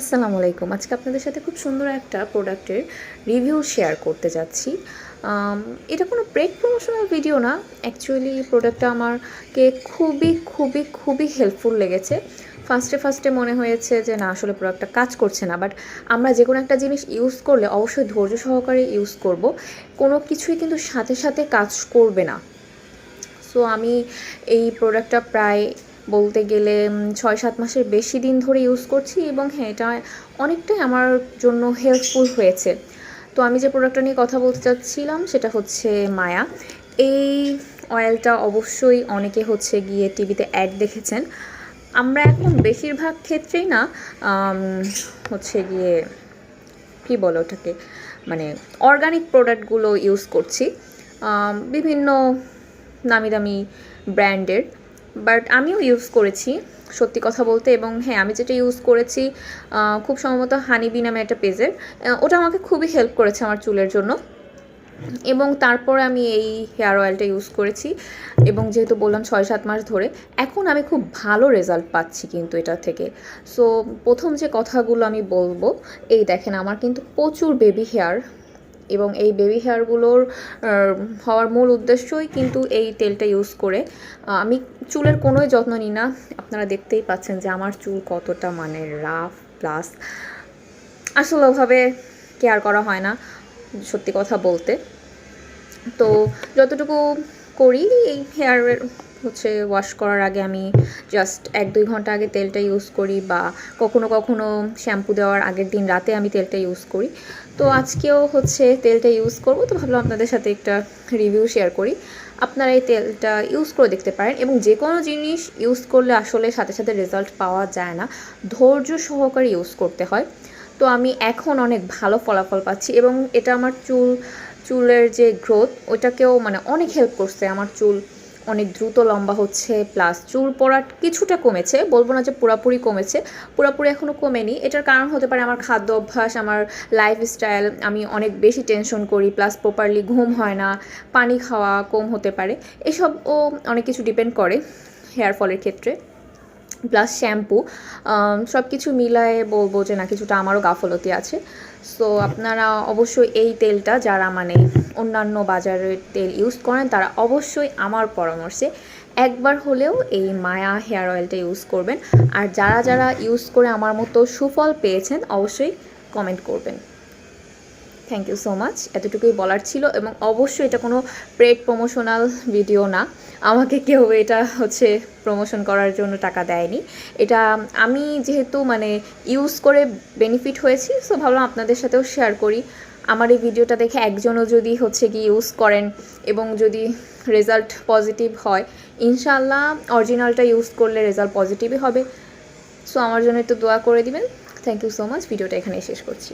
আসসালামু আলাইকুম। আজকে আপনাদের সাথে খুব সুন্দর একটা প্রোডাক্টের রিভিউ শেয়ার করতে যাচ্ছি। এটা কোনো ব্রেক প্রমোশনাল ভিডিও না। অ্যাকচুয়ালি প্রোডাক্টটা আমাকে খুবই খুবই খুবই হেল্পফুল লেগেছে। ফার্স্টে ফার্স্টে মনে হয়েছে যে, না, আসলে প্রোডাক্টটা কাজ করছে না। বাট আমরা যে কোনো একটা জিনিস ইউজ করলে অবশ্যই ধৈর্য সহকারে ইউজ করব। কোনো কিছুই কিন্তু সাথে সাথে কাজ করবে না। সো আমি এই প্রোডাক্টটা প্রায় বলতে গেলে ছয় সাত মাসের বেশি দিন ধরে ইউজ করছি এবং হ্যাঁ এটা অনেকটাই আমার জন্য হেল্পফুল হয়েছে। তো আমি যে প্রোডাক্টটা নিয়ে কথা বলতে চাচ্ছিলাম, সেটা হচ্ছে মায়া। এই অয়েলটা অবশ্যই অনেকে হচ্ছে গিয়ে টিভিতে অ্যাড দেখেছেন। আমরা এখন বেশিরভাগ ক্ষেত্রেই না হচ্ছে গিয়ে, কী বলো ওটাকে মানে অর্গানিক প্রোডাক্টগুলো ইউজ করছি। বিভিন্ন নামি দামি ব্র্যান্ডের বাট আমিও ইউজ করেছি, সত্যি কথা বলতে। এবং হ্যাঁ আমি যেটা ইউজ করেছি খুব সম্ভবত হানিবি নামে একটা পেজের ওটা আমাকে খুবই হেল্প করেছে আমার চুলের জন্য। এবং তারপরে আমি এই হেয়ার অয়েলটা ইউজ করেছি। এবং যেহেতু বললাম ছয় সাত মাস ধরে, এখন আমি খুব ভালো রেজাল্ট পাচ্ছি কিন্তু এটা থেকে। সো, প্রথম যে কথাগুলো আমি বলব, এই দেখেন, আমার কিন্তু প্রচুর বেবি হেয়ার এবং এই বেবি হেয়ারগুলোর হওয়ার মূল উদ্দেশ্যই কিন্তু এই তেলটা ইউজ করে। আমি চুলের কোনোই যত্ন নিই না। আপনারা দেখতেই পাচ্ছেন যে আমার চুল কতটা মানে রাফ প্লাস আসলে ওভাবে কেয়ার করা হয় না, সত্যি কথা বলতে। তো যতটুকু করি এই হেয়ার হচ্ছে ওয়াশ করার আগে আমি জাস্ট এক, দুই ঘণ্টা আগে তেলটা ইউজ করি বা কখনো কখনো শ্যাম্পু দেওয়ার আগের দিন রাতে আমি তেলটা ইউজ করি। তো আজকেও হচ্ছে তেলটা ইউজ করব। তো ভাবলাম আপনাদের সাথে একটা রিভিউ শেয়ার করি। আপনারা এই তেলটা ইউজ করে দেখতে পারেন এবং যে কোনো জিনিস ইউজ করলে আসলে সাথে সাথে রেজাল্ট পাওয়া যায় না। ধৈর্য সহকারে ইউজ করতে হয়। তো আমি এখন অনেক ভালো ফলাফল পাচ্ছি এবং এটা আমার চুল, চুলের যে গ্রোথ ওটাকেও মানে অনেক হেল্প করছে। আমার চুল অনেক দ্রুত লম্বা হচ্ছে প্লাস চুল পড়া কিছুটা কমেছে, বলব না যে পুরাপুরি কমেছে, পুরাপুরি এখনও কমেনি। এটার কারণ হতে পারে আমার খাদ্য অভ্যাস, আমার লাইফস্টাইল আমি অনেক বেশি টেনশন করি প্লাস প্রপারলি ঘুম হয় না, পানি খাওয়া কম হতে পারে। এসবও অনেক কিছু ডিপেন্ড করে হেয়ার ফলের ক্ষেত্রে। প্লাস শ্যাম্পু সব কিছু মিলায়ে বলব যে না, কিছুটা আমারও গাফলতি আছে। সো আপনারা অবশ্যই এই তেলটা যারা মানে অন্যান্য বাজারের তেল ইউজ করেন, তারা অবশ্যই আমার পরামর্শে একবার হলেও এই মায়া হেয়ার অয়েলটা ইউজ করবেন। আর যারা যারা ইউজ করে আমার মতো সুফল পেয়েছেন, অবশ্যই কমেন্ট করবেন। থ্যাংক ইউ সো মাচ এতটুকুই বলার ছিল এবং অবশ্যই এটা কোনো পেড প্রমোশনাল ভিডিও না। আমাকে কেউ এটা হচ্ছে প্রমোশন করার জন্য টাকা দেয়নি। এটা আমি যেহেতু মানে ইউজ করে বেনিফিট হয়েছি সো ভাবলাম আপনাদের সাথেও শেয়ার করি। আমার এই ভিডিওটা দেখে একজনও যদি হচ্ছে কি ইউজ করেন এবং যদি রেজাল্ট পজিটিভ হয় ইনশাল্লাহ অরিজিনালটা ইউজ করলে রেজাল্ট পজিটিভই হবে। সো আমার জন্য একটু দোয়া করে দিবেন। থ্যাংক ইউ সো মাচ ভিডিওটা এখানেই শেষ করছি।